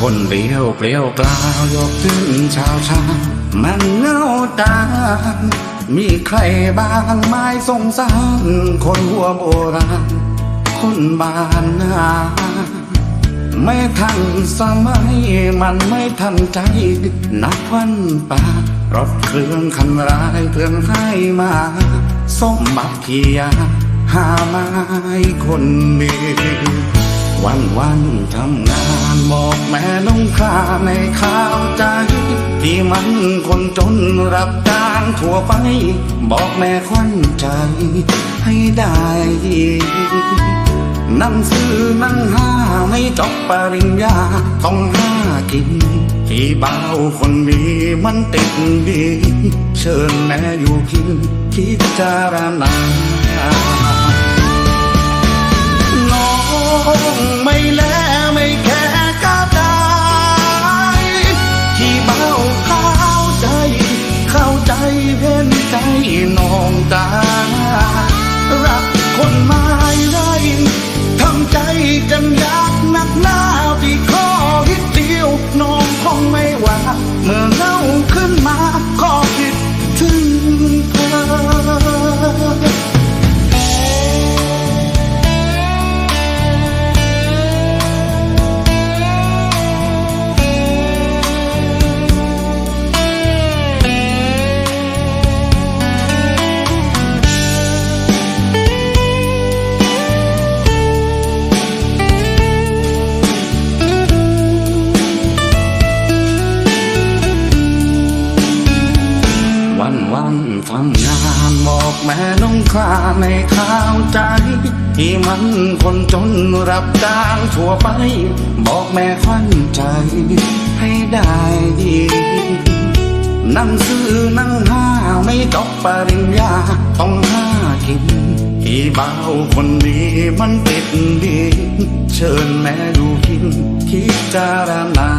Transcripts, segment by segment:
คนเดียวเปลี่ยวกล่าวยกขึ้นชาวชามันเงาตามีใครบ้างไม่สงสาร คนหัวโบราณ คนบ้านนาไม่ทันสมัยมันไม่ทันใจนับวันป่ารถเครื่องคันร้ายเครื่องให้มาสมบัติที่ยาหาไม้คนเดียว วันวันทำงานบอกแม่น้องคราในข้าวใจ ที่มันคนจนรับจ้างทั่วไป บอกแม่ควันใจให้ได้นั่งสือนังห้าไม่จบปริญญาต้องห้ากิน ที่เบาคนดีมันติดดี เชิญแม่อยู่กินพิจารณา คงไม่แล วันๆทำงานบอกแม่น้องคราในข้าวใจ ที่มันคนจนรับจ้างทั่วไป บอกแม่ควันใจให้ได้ดีนั่งสือนั่งห้าไม่จบปริญญาต้องห้ากินที่เบาคนดีมันติดดี เชิญแม่ดูกินคิดจารณา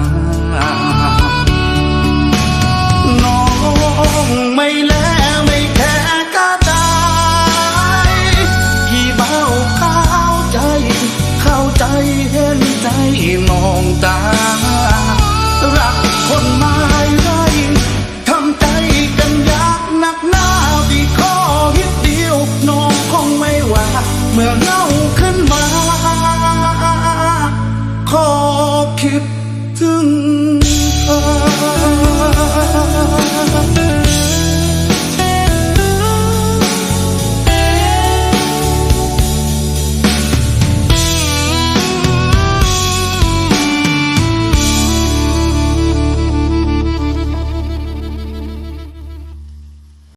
มื่อเงาขึ้นมา ขอคิดถึง